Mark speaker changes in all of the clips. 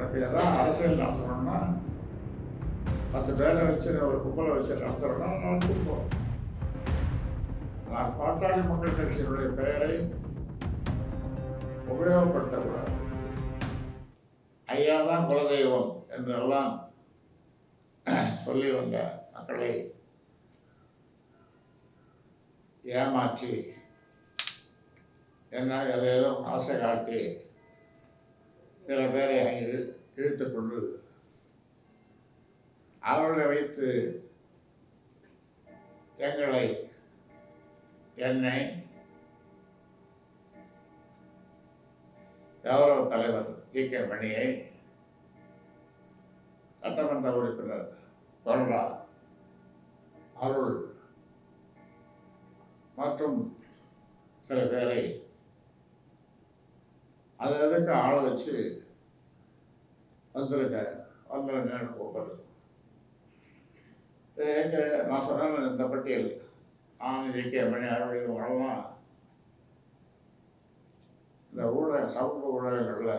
Speaker 1: உனக்கு ஏதாவது அரசியல் நடத்தணும்னா பத்து பேரை வச்சு ஒரு கும்பலை வச்சு நடத்துகிறோம்னா நடத்திருப்போம் நான் பாட்டாளி மக்கள் கட்சியினுடைய பெயரை உபயோகப்படுத்தக்கூடாது. ஐயா தான் குலதெய்வம் என்றெல்லாம் சொல்லி வந்த மக்களை ஏமாற்றி என்ன ஏதேதோ ஆசை காட்டி சில பேரை இழு இழுத்து கொண்டு அவர்களை வைத்து எங்களை என்னை கௌரவ தலைவர் ஜி கே மணியை சட்டமன்ற உறுப்பினர் கொரடா அருள் மற்றும் சில பேரை அது எதுக்கு ஆள வச்சு வந்துருங்க. வந்துருங்கன்னு கூப்பிடுறது. எங்க நான் சொன்னேன் இந்த பட்டியல். ஆனந்த் ஜி மணி அருள் இவங்களெல்லாம் இந்த ஊடக சமூக ஊடகங்களில்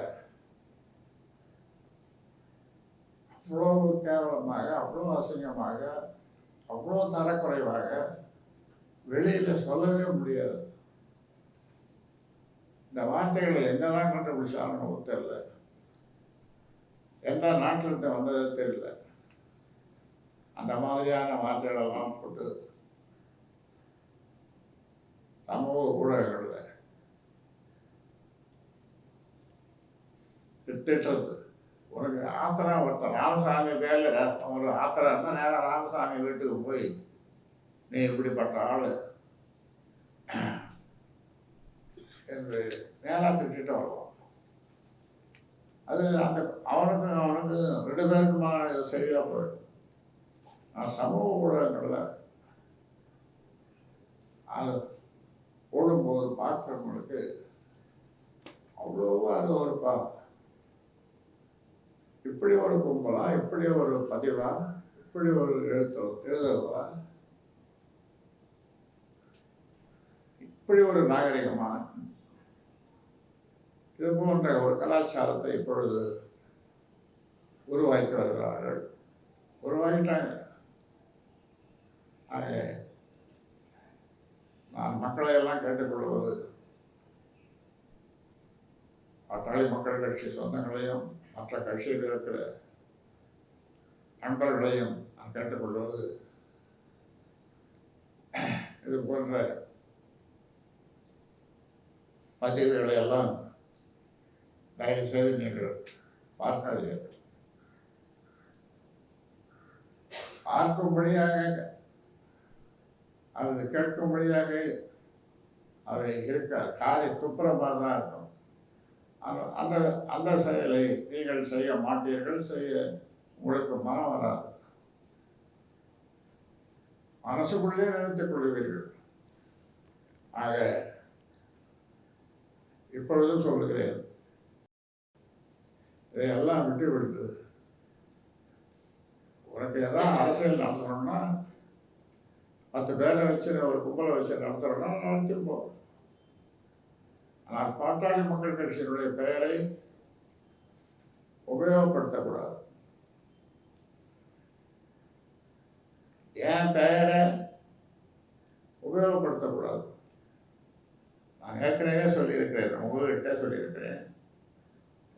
Speaker 1: அவ்வளோ கேவலமாக அவ்வளோ அசிங்கமாக அவ்வளோ தரக்குறைவாக வெளியில் சொல்லவே முடியாது. இந்த வார்த்தைகளை என்னதான் கண்டுபிடிச்சாங்கன்னு நமக்கு தெரியல எந்த நாட்டிலிருந்து வந்தது தெரியல. அந்த மாதிரியான வார்த்தைகளெல்லாம் போட்டு சமூக ஊடகங்களில் திட்டுறது உனக்கு ஆத்திரம் ஒருத்தன் ராமசாமி பேரில் ஒரு ஆத்திரம் இருந்தால் நேரம் ராமசாமி வீட்டுக்கு போய் நீ இப்படிப்பட்ட ஆள் என்று நேராக திட்டிட்டு வருவோம் அது அந்த அவனுக்கு அவனுக்கு ரெண்டு பேருக்குமான இது சரியாக போயிடும். நான் சமூக ஊடகங்களில் அது ஓடும்போது பார்க்குறவங்களுக்கு அவ்வளோவா அது ஒரு பா இப்படி ஒரு கும்பலா இப்படி ஒரு பதிவா இப்படி ஒரு எழுத்து எழுதுவா இப்படி ஒரு நாகரிகமா இது போன்ற ஒரு கலாச்சாரத்தை இப்பொழுது உருவாக்கி வருகிறார்கள் உருவாக்கிட்டாங்க. ஆகவே நான் மக்களை எல்லாம் கேட்டுக்கொள்வது பட்டாளி மக்கள் கட்சி சொந்தங்களையும் மற்ற கட்சியில் இருக்கிற நண்பர்களையும் நான் கேட்டுக்கொள்வது இது போன்ற பதிவுகளை எல்லாம் தயவு செய்து நீங்கள் பார்க்காதீர்கள். பார்க்கும்படியாக அல்லது கேட்கும்படியாக அவை இருக்க காரி துப்புரமாக தான் இருக்கும். அந்த அந்த செயலை நீங்கள் செய்ய மாட்டீர்கள் செய்ய உங்களுக்கு மனம் வராது. மனசுக்குள்ளே நினைத்துக் கொள்வீர்கள். ஆக இப்பொழுதும் சொல்லுகிறேன். இதையெல்லாம் விட்டு விடுது. உனக்கு எதாவது அரசியல் நடத்தணும்னா பத்து பேரை வச்சு ஒரு கும்பலை வச்சு நடத்துகிறோம்னா நடத்திருப்போம் ஆனால் பாட்டாளி மக்கள் கட்சியினுடைய பெயரை உபயோகப்படுத்தக்கூடாது. ஏன் பெயர்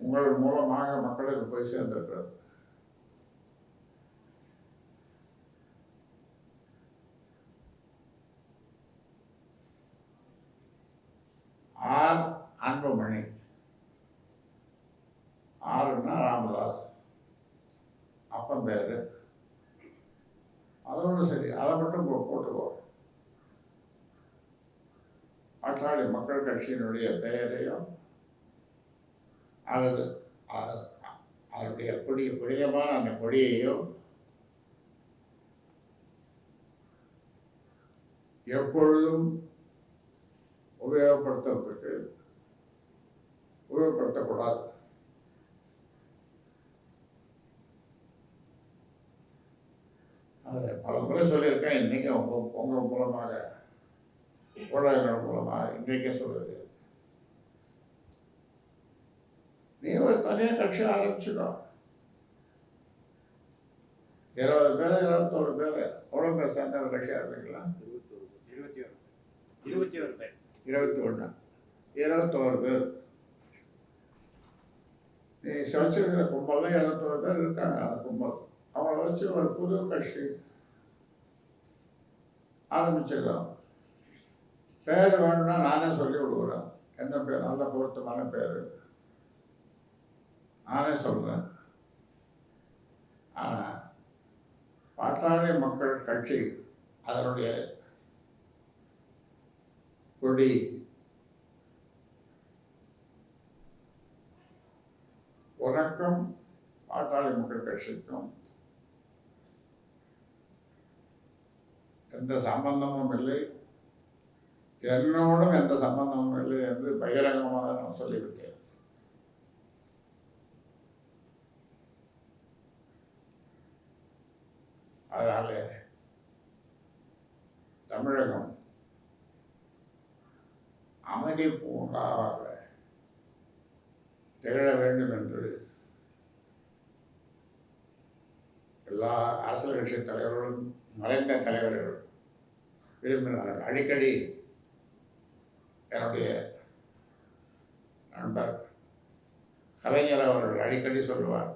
Speaker 1: உங்கள் மூலமாக மக்களுக்கு போய் சேர்ந்திருக்கிறது ஆர் அன்புமணி. ஆறுன்னா ராமதாஸ். அப்பன் பேர். அதோட சரி அதை மட்டும் போட்டுக்கோ. பாட்டாளி மக்கள் கட்சியினுடைய பெயரையும் அல்லது அவருடைய அதனுடைய கொடிய புனிதமான அந்த கொடியையும் எப்பொழுதும் உபயோகப்படுத்துறதுக்கு உபயோகப்படுத்தக்கூடாது. அதை பல முறை சொல்லியிருக்கேன். இன்னைக்கு உங்கள் உங்கள் மூலமாக ஊடகங்கள் மூலமாக இன்றைக்கே சொல்லுது தனியாக கட்சி ஆரம்பிச்சுக்கோ இருபது பேர் இருபத்தோரு பேர் எவ்வளோ பேர் சேர்ந்த ஒரு கட்சி ஆரம்பிக்கலாம்
Speaker 2: இருபத்தி ஒரு பேர்
Speaker 1: இருபத்தி ஒன்று இருபத்தோரு பேர் நீ வச்சிருக்கிற கும்பல்ல இருபத்தோரு பேர் இருக்காங்க அந்த கும்பல் அவங்கள வச்சு ஒரு புது கட்சி ஆரம்பிச்சிடலாம் பேர் வேணும்னா நானே சொல்லி விடுகிறேன் எந்த பேர் நல்ல பொருத்தமான பேர் நானே சொல்கிறேன் ஆனால் பாட்டாளி மக்கள் கட்சி அதனுடைய கொடி உனக்கும் பாட்டாளி மக்கள் கட்சிக்கும் எந்த சம்பந்தமும் இல்லை. என்னோடும் எந்த சம்பந்தமும் இல்லை என்று பகிரங்கமாக நான் சொல்லிவிட்டேன். அதனால தமிழகம் அமைதி பூங்காவாக திகழ வேண்டும் என்று எல்லா அரசியல் கட்சி தலைவர்களும் மறைந்த தலைவர்கள் விரும்பினார்கள். அடிக்கடி என்னுடைய நண்பர் கலைஞர் அவர்கள் அடிக்கடி சொல்லுவார்